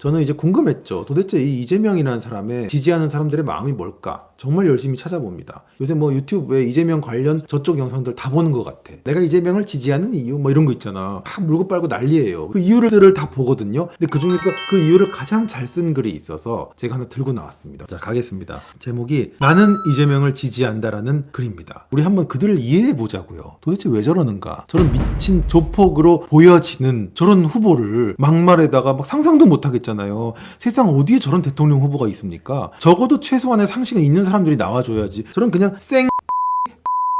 저는 이제 궁금했죠. 도대체 이 이재명이라는 사람의 지지하는 사람들의 마음이 뭘까? 정말 열심히 찾아봅니다. 요새 뭐 유튜브에 이재명 관련 저쪽 영상들 다 보는 것 같아. 내가 이재명을 지지하는 이유 뭐 이런 거 있잖아. 막 물고 빨고 난리예요. 그 이유를 다 보거든요. 근데 그 중에서 그 이유를 가장 잘 쓴 글이 있어서 제가 하나 들고 나왔습니다. 자, 가겠습니다. 제목이 나는 이재명을 지지한다라는 글입니다. 우리 한번 그들을 이해해 보자고요. 도대체 왜 저러는가? 저런 미친 조폭으로 보여지는 저런 후보를 막말에다가 막 상상도 못 하겠 잖아요. 세상 어디에 저런 대통령 후보가 있습니까? 적어도 최소한의 상식은 있는 사람들이 나와줘야지. 저런 그냥 쌩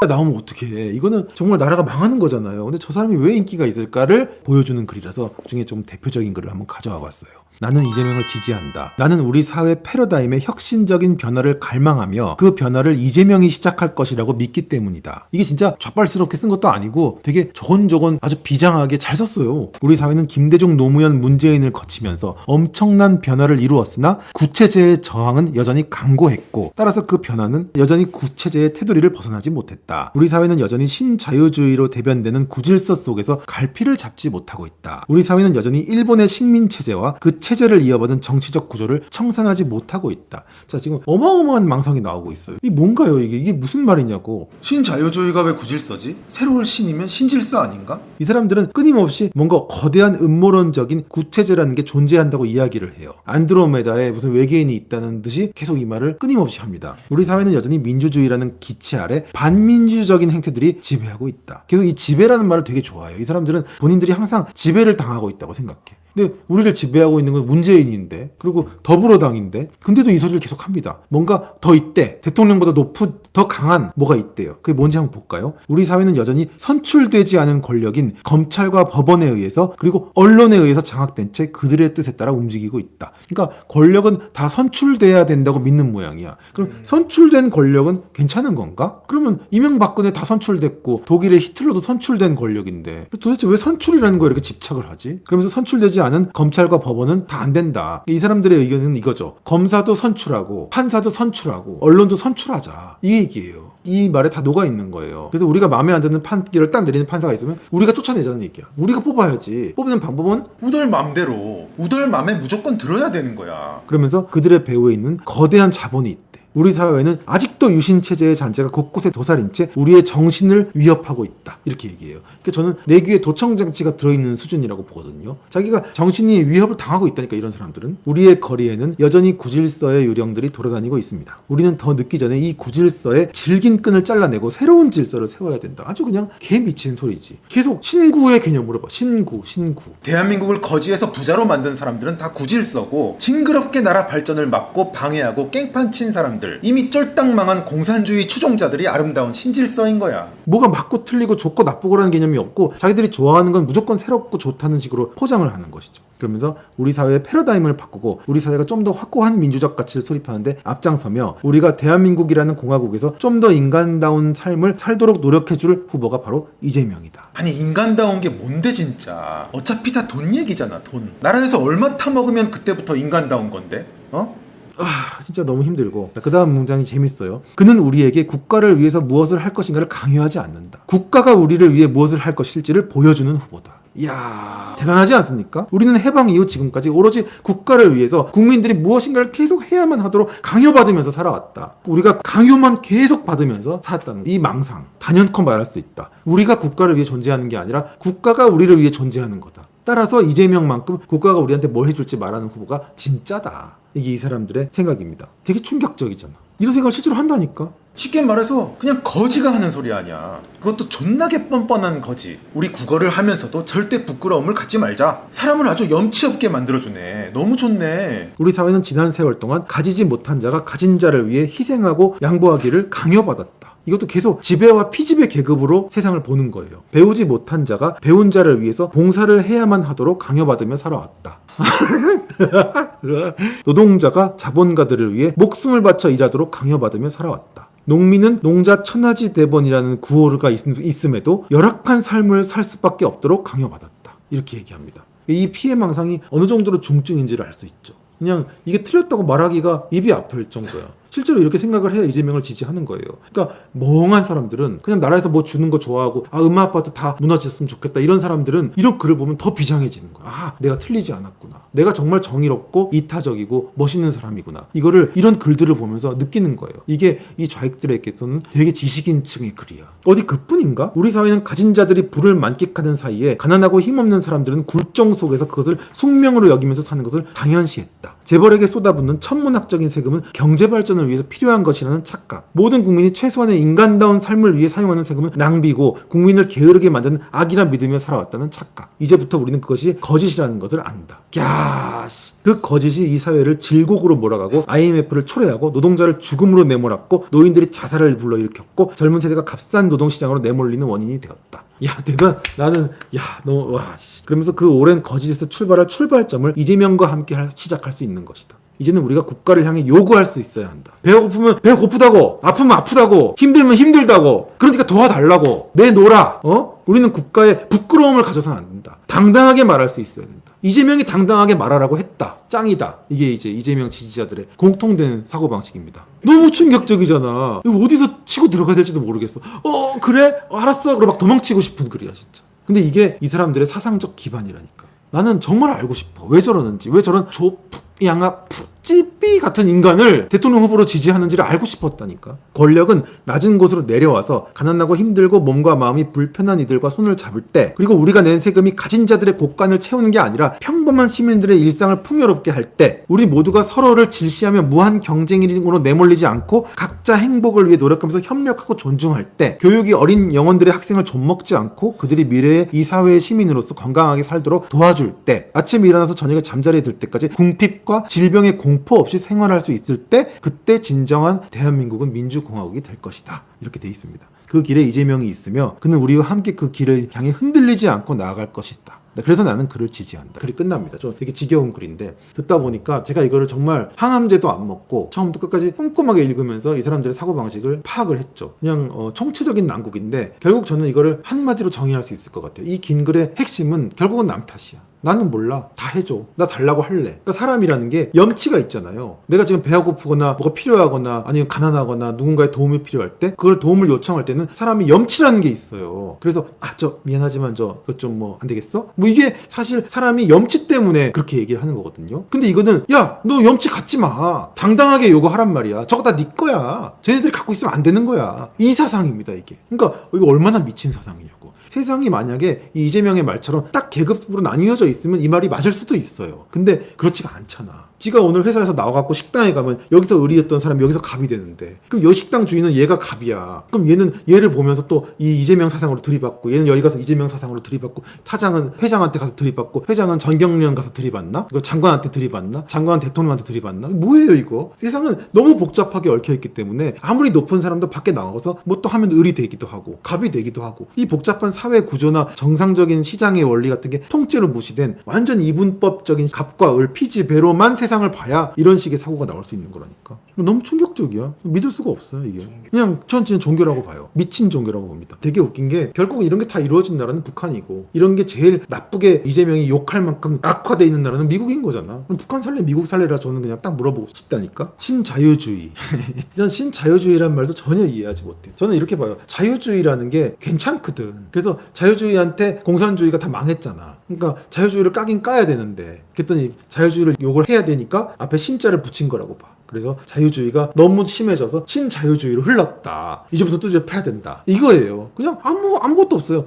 나오면 어떡해. 이거는 정말 나라가 망하는 거잖아요. 근데 저 사람이 왜 인기가 있을까를 보여주는 글이라서 그 중에 좀 대표적인 글을 한번 가져와 봤어요. 나는 이재명을 지지한다. 나는 우리 사회 패러다임의 혁신적인 변화를 갈망하며 그 변화를 이재명이 시작할 것이라고 믿기 때문이다. 이게 진짜 좌빨스럽게 쓴 것도 아니고 되게 조곤조곤 아주 비장하게 잘 썼어요. 우리 사회는 김대중 노무현 문재인을 거치면서 엄청난 변화를 이루었으나 구체제의 저항은 여전히 강고했고 따라서 그 변화는 여전히 구체제의 테두리를 벗어나지 못했다. 우리 사회는 여전히 신자유주의로 대변되는 구질서 속에서 갈피를 잡지 못하고 있다. 우리 사회는 여전히 일본의 식민 체제와 그 체제를 이어받은 정치적 구조를 청산하지 못하고 있다. 자, 지금 어마어마한 망상이 나오고 있어요. 이 뭔가요, 이게? 이게 무슨 말이냐고. 신자유주의가 왜 구질서지? 새로울 신이면 신질서 아닌가? 이 사람들은 끊임없이 뭔가 거대한 음모론적인 구체제라는 게 존재한다고 이야기를 해요. 안드로메다에 무슨 외계인이 있다는 듯이 계속 이 말을 끊임없이 합니다. 우리 사회는 여전히 민주주의라는 기치 아래 반민주적인 행태들이 지배하고 있다. 계속 이 지배라는 말을 되게 좋아해요. 이 사람들은 본인들이 항상 지배를 당하고 있다고 생각해. 근데 우리를 지배하고 있는 건 문재인인데 그리고 더불어당인데 근데도 이 소리를 계속 합니다. 뭔가 더 있대. 대통령보다 높은 더 강한 뭐가 있대요. 그게 뭔지 한번 볼까요? 우리 사회는 여전히 선출되지 않은 권력인 검찰과 법원에 의해서 그리고 언론에 의해서 장악된 채 그들의 뜻에 따라 움직이고 있다. 그러니까 권력은 다 선출돼야 된다고 믿는 모양이야. 그럼 선출된 권력은 괜찮은 건가? 그러면 이명박근혜 다 선출됐고 독일의 히틀러도 선출된 권력인데 도대체 왜 선출이라는 거에 이렇게 집착을 하지? 그러면서 선출되지 않은 검찰과 법원은 다 안 된다. 이 사람들의 의견은 이거죠. 검사도 선출하고 판사도 선출하고 언론도 선출하자. 이 얘기예요. 이 말에 다 녹아 있는 거예요. 그래서 우리가 마음에 안 드는 판결을 딱 내리는 판사가 있으면 우리가 쫓아내자는 얘기야. 우리가 뽑아야지. 뽑는 방법은 우덜 맘대로 우덜 맘에 무조건 들어야 되는 거야. 그러면서 그들의 배후에 있는 거대한 자본이 있대. 우리 사회는 아직도 유신 체제의 잔재가 곳곳에 도사린 채 우리의 정신을 위협하고 있다. 이렇게 얘기해요. 그러니까 저는 내 귀에 도청 장치가 들어있는 수준이라고 보거든요. 자기가 정신이 위협을 당하고 있다니까 이런 사람들은 우리의 거리에는 여전히 구질서의 유령들이 돌아다니고 있습니다. 우리는 더 늦기 전에 이 구질서의 질긴 끈을 잘라내고 새로운 질서를 세워야 된다. 아주 그냥 개 미친 소리지. 계속 신구의 개념으로 봐. 신구, 신구. 대한민국을 거지에서 부자로 만든 사람들은 다 구질서고 징그럽게 나라 발전을 막고 방해하고 깽판 친 사람들 이미 쫄딱 망한 공산주의 추종자들이 아름다운 신질서인 거야. 뭐가 맞고 틀리고 좋고 나쁘고라는 개념이 없고 자기들이 좋아하는 건 무조건 새롭고 좋다는 식으로 포장을 하는 것이죠. 그러면서 우리 사회의 패러다임을 바꾸고 우리 사회가 좀 더 확고한 민주적 가치를 수립하는데 앞장서며 우리가 대한민국이라는 공화국에서 좀 더 인간다운 삶을 살도록 노력해줄 후보가 바로 이재명이다. 아니 인간다운 게 뭔데 진짜. 어차피 다 돈 얘기잖아 돈. 나라에서 얼마 타먹으면 그때부터 인간다운 건데? 어? 아, 진짜 너무 힘들고. 그 다음 문장이 재밌어요. 그는 우리에게 국가를 위해서 무엇을 할 것인가를 강요하지 않는다. 국가가 우리를 위해 무엇을 할 것일지를 보여주는 후보다. 이야, 대단하지 않습니까? 우리는 해방 이후 지금까지 오로지 국가를 위해서 국민들이 무엇인가를 계속 해야만 하도록 강요받으면서 살아왔다. 우리가 강요만 계속 받으면서 살았다는 이 망상. 단연코 말할 수 있다. 우리가 국가를 위해 존재하는 게 아니라 국가가 우리를 위해 존재하는 거다. 따라서 이재명만큼 국가가 우리한테 뭘 해줄지 말하는 후보가 진짜다. 이게 이 사람들의 생각입니다. 되게 충격적이잖아. 이런 생각을 실제로 한다니까. 쉽게 말해서 그냥 거지가 하는 소리 아니야. 그것도 존나게 뻔뻔한 거지. 우리 국어를 하면서도 절대 부끄러움을 갖지 말자. 사람을 아주 염치 없게 만들어주네. 너무 좋네. 우리 사회는 지난 세월 동안 가지지 못한 자가 가진 자를 위해 희생하고 양보하기를 강요받았다. 이것도 계속 지배와 피지배 계급으로 세상을 보는 거예요. 배우지 못한 자가 배운 자를 위해서 봉사를 해야만 하도록 강요받으며 살아왔다. 노동자가 자본가들을 위해 목숨을 바쳐 일하도록 강요받으며 살아왔다. 농민은 농자 천하지 대본이라는 구호가 있, 있음에도 열악한 삶을 살 수밖에 없도록 강요받았다. 이렇게 얘기합니다. 이 피해 망상이 어느 정도로 중증인지를 알 수 있죠. 그냥 이게 틀렸다고 말하기가 입이 아플 정도야. 실제로 이렇게 생각을 해야 이재명을 지지하는 거예요. 그러니까 멍한 사람들은 그냥 나라에서 뭐 주는 거 좋아하고 아 음악 아파트 다 무너졌으면 좋겠다 이런 사람들은 이런 글을 보면 더 비장해지는 거야. 아 내가 틀리지 않았구나. 내가 정말 정의롭고 이타적이고 멋있는 사람이구나. 이거를 이런 글들을 보면서 느끼는 거예요. 이게 이 좌익들에게서는 되게 지식인층의 글이야. 어디 그뿐인가? 우리 사회는 가진 자들이 부를 만끽하는 사이에 가난하고 힘없는 사람들은 굴종 속에서 그것을 숙명으로 여기면서 사는 것을 당연시했다. 재벌에게 쏟아붓는 천문학적인 세금은 경제 발전을 위해서 필요한 것이라는 착각. 모든 국민이 최소한의 인간다운 삶을 위해 사용하는 세금은 낭비고 국민을 게으르게 만드는 악이라 믿으며 살아왔다는 착각. 이제부터 우리는 그것이 거짓이라는 것을 안다. 야, 씨. 그 거짓이 이 사회를 질곡으로 몰아가고 IMF를 초래하고 노동자를 죽음으로 내몰았고 노인들이 자살을 불러일으켰고 젊은 세대가 값싼 노동시장으로 내몰리는 원인이 되었다. 야, 대단. 나는 야, 너 와. 씨. 그러면서 그 오랜 거짓에서 출발할 출발점을 이재명과 함께 할- 시작할 수 있는 것이다. 이제는 우리가 국가를 향해 요구할 수 있어야 한다. 배가 고프면 배가 고프다고, 아프면 아프다고, 힘들면 힘들다고. 그러니까 도와달라고. 내놓라. 어? 우리는 국가의 부끄러움을 가져서는 안 된다. 당당하게 말할 수 있어야 된다. 이재명이 당당하게 말하라고 했다. 짱이다. 이게 이제 이재명 지지자들의 공통된 사고방식입니다. 너무 충격적이잖아. 이거 어디서 치고 들어가야 될지도 모르겠어. 어, 그래? 알았어. 그럼 막 도망치고 싶은 글이야, 진짜. 근데 이게 이 사람들의 사상적 기반이라니까. 나는 정말 알고 싶어. 왜 저러는지. 왜 저런 조푹 양아 푸 찌삐 같은 인간을 대통령 후보로 지지하는지를 알고 싶었다니까. 권력은 낮은 곳으로 내려와서 가난하고 힘들고 몸과 마음이 불편한 이들과 손을 잡을 때 그리고 우리가 낸 세금이 가진 자들의 곳간을 채우는 게 아니라 평범한 시민들의 일상을 풍요롭게 할 때 우리 모두가 서로를 질시하며 무한 경쟁으로 내몰리지 않고 각자 행복을 위해 노력하면서 협력하고 존중할 때 교육이 어린 영혼들의 학생을 좀먹지 않고 그들이 미래의 이 사회의 시민으로서 건강하게 살도록 도와줄 때 아침에 일어나서 저녁에 잠자리에 들 때까지 궁핍과 질병의 공포 없이 생활할 수 있을 때 그때 진정한 대한민국은 민주공화국이 될 것이다 이렇게 돼 있습니다 그 길에 이재명이 있으며 그는 우리와 함께 그 길을 향해 흔들리지 않고 나아갈 것이다 네, 그래서 나는 그를 지지한다. 글이 끝납니다. 좀 되게 지겨운 글인데 듣다 보니까 제가 이거를 정말 항암제도 안 먹고 처음부터 끝까지 꼼꼼하게 읽으면서 이 사람들의 사고 방식을 파악을 했죠. 그냥 어, 총체적인 난국인데 결국 저는 이거를 한마디로 정의할 수 있을 것 같아요. 이 긴 글의 핵심은 결국은 남 탓이야. 나는 몰라. 다 해줘. 나 달라고 할래. 그러니까 사람이라는 게 염치가 있잖아요. 내가 지금 배가 고프거나 뭐가 필요하거나 아니면 가난하거나 누군가의 도움이 필요할 때 그걸 도움을 요청할 때는 사람이 염치라는 게 있어요. 그래서 아 저 미안하지만 저 그것 좀 뭐 안 되겠어? 뭐 이게 사실 사람이 염치 때문에 그렇게 얘기를 하는 거거든요. 근데 이거는 야 너 염치 갖지 마. 당당하게 요구하란 말이야. 저거 다 네 거야. 쟤네들이 갖고 있으면 안 되는 거야. 이 사상입니다 이게. 그러니까 이거 얼마나 미친 사상이냐고. 세상이 만약에 이 이재명의 말처럼 딱 계급으로 나뉘어져 있으면 이 말이 맞을 수도 있어요. 근데 그렇지가 않잖아. 지가 오늘 회사에서 나와갖고 식당에 가면 여기서 의리였던 사람이 여기서 갑이 되는데 그럼 여 식당 주인은 얘가 갑이야. 그럼 얘는 얘를 보면서 또 이 이재명 사상으로 들이받고 얘는 여기 가서 이재명 사상으로 들이받고 차장은 회장한테 가서 들이받고 회장은 전경련 가서 들이받나? 이거 장관한테 들이받나? 장관 대통령한테 들이받나? 뭐예요 이거? 세상은 너무 복잡하게 얽혀있기 때문에 아무리 높은 사람도 밖에 나가서 뭐 또 하면 을이 되기도 하고 갑이 되기도 하고 이 복잡한 사회 구조나 정상적인 시장의 원리 같은 게 통째로 무시된 완전 이분법적인 갑과 을 피지배로만 세상 을 봐야 이런 식의 사고가 나올 수 있는 거라니까. 너무 충격적이야. 믿을 수가 없어요 이게. 그냥 전 진짜 종교라고 봐요. 미친 종교라고 봅니다. 되게 웃긴 게 결국 이런 게 다 이루어진 나라는 북한이고 이런 게 제일 나쁘게 이재명이 욕할 만큼 악화돼 있는 나라는 미국인 거잖아. 그럼 북한 살래 미국 살래라 저는 그냥 딱 물어보고 싶다니까. 신자유주의. 전 신자유주의란 말도 전혀 이해하지 못해. 저는 이렇게 봐요. 자유주의라는 게 괜찮거든. 그래서 자유주의한테 공산주의가 다 망했잖아 그러니까 자유주의를 까긴 까야 되는데 그랬더니 자유주의를 욕을 해야 되니까 앞에 신자를 붙인 거라고 봐 그래서 자유주의가 너무 심해져서 신자유주의로 흘렀다. 이제부터 뚜제 패야 된다. 이거예요. 그냥 아무 아무것도 없어요.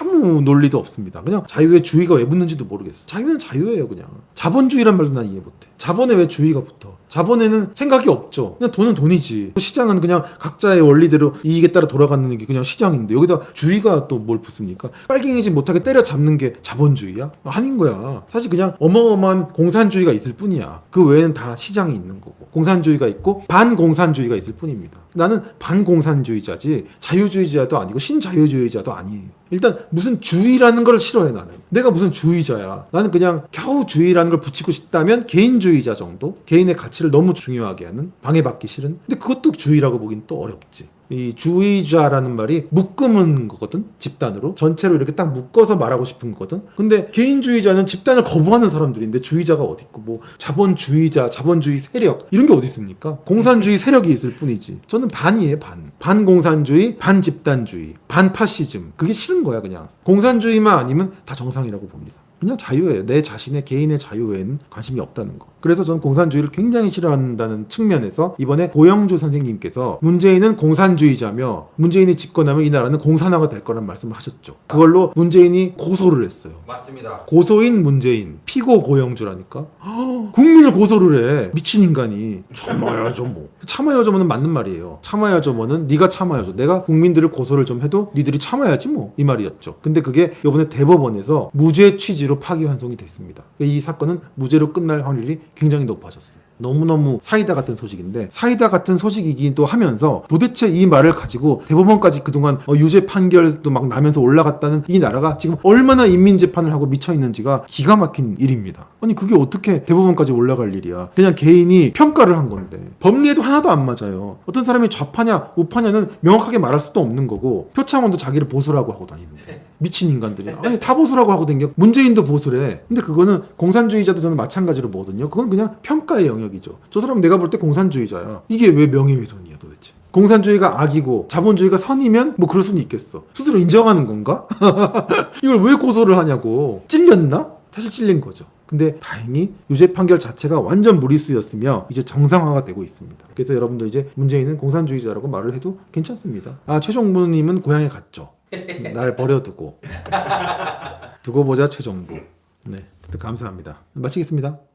아무 논리도 없습니다. 그냥 자유의 주의가 왜 붙는지도 모르겠어. 자유는 자유예요, 그냥. 자본주의란 말도 난 이해 못해. 자본에 왜 주의가 붙어? 자본에는 생각이 없죠. 그냥 돈은 돈이지. 시장은 그냥 각자의 원리대로 이익에 따라 돌아가는 게 그냥 시장인데 여기다 주의가 또 뭘 붙습니까? 빨갱이지 못하게 때려잡는 게 자본주의야? 아닌 거야. 사실 그냥 어마어마한 공산주의가 있을 뿐이야. 그 외에는 다 시장이 있는 거고. 공산주의가 있고 반공산주의가 있을 뿐입니다. 나는 반공산주의자지 자유주의자도 아니고 신자유주의자도 아니에요. 일단 무슨 주의라는 걸 싫어해 나는. 내가 무슨 주의자야. 나는 그냥 겨우 주의라는 걸 붙이고 싶다면 개인주의자 정도? 개인의 가치를 너무 중요하게 하는 방해받기 싫은. 근데 그것도 주의라고 보긴 또 어렵지. 이 주의자라는 말이 묶음은 거거든 집단으로. 전체로 이렇게 딱 묶어서 말하고 싶은 거거든. 근데 개인주의자는 집단을 거부하는 사람들인데 주의자가 어디 있고 뭐 자본주의자 자본주의 세력 이런 게 어디 있습니까? 공산주의 세력이 있을 뿐이지. 저는 반이에요 반. 반공산주의 반집단주의 반파시즘. 그게 싫은 거야 그냥. 공산주의만 아니면 다 정상이라고 봅니다 그냥 자유예요. 내 자신의 개인의 자유 외에는 관심이 없다는 거. 그래서 저는 공산주의를 굉장히 싫어한다는 측면에서 이번에 고영주 선생님께서 문재인은 공산주의자며 문재인이 집권하면 이 나라는 공산화가 될 거란 말씀을 하셨죠. 그걸로 문재인이 고소를 했어요. 맞습니다. 고소인 문재인, 피고 고영주라니까. 허, 국민을 고소를 해. 미친 인간이. 참아야죠 뭐. 참아야죠는 맞는 말이에요. 참아야죠 뭐는 네가 참아야죠. 내가 국민들을 고소를 좀 해도 니들이 참아야지 뭐. 이 말이었죠. 근데 그게 이번에 대법원에서 무죄 취지로 파기환송이 됐습니다. 이 사건은 무죄로 끝날 확률이 굉장히 높아졌어요. 너무너무 사이다 같은 소식인데 사이다 같은 소식이기도 하면서 도대체 이 말을 가지고 대법원까지 그동안 어, 유죄 판결도 막 나면서 올라갔다는 이 나라가 지금 얼마나 인민 재판을 하고 미쳐 있는지가 기가 막힌 일입니다. 아니 그게 어떻게 대법원까지 올라갈 일이야. 그냥 개인이 평가를 한 건데. 법리에도 하나도 안 맞아요. 어떤 사람이 좌파냐 우파냐는 명확하게 말할 수도 없는 거고 표창원도 자기를 보수라고 하고 다니는데 미친 인간들이 아니 다 보수라고 하고 댕겨. 문재인도 보수래. 근데 그거는 공산주의자도 저는 마찬가지로 보거든요. 그건 그냥 평가의 영역 이죠 저 사람 내가 볼 때 공산주의자야 이게 왜 명예훼손이야 도대체 공산주의가 악이고 자본주의가 선이면 뭐 그럴 수는 있겠어 스스로 인정하는 건가 이걸 왜 고소를 하냐고 찔렸나 사실 찔린 거죠 근데 다행히 유죄 판결 자체가 완전 무리수였으며 이제 정상화가 되고 있습니다. 그래서 여러분들 이제 문재인은 공산주의자라고 말을 해도 괜찮습니다. 아 최종부님은 고향에 갔죠. 날 버려두고 두고 보자 최정부. 네, 감사합니다. 마치겠습니다.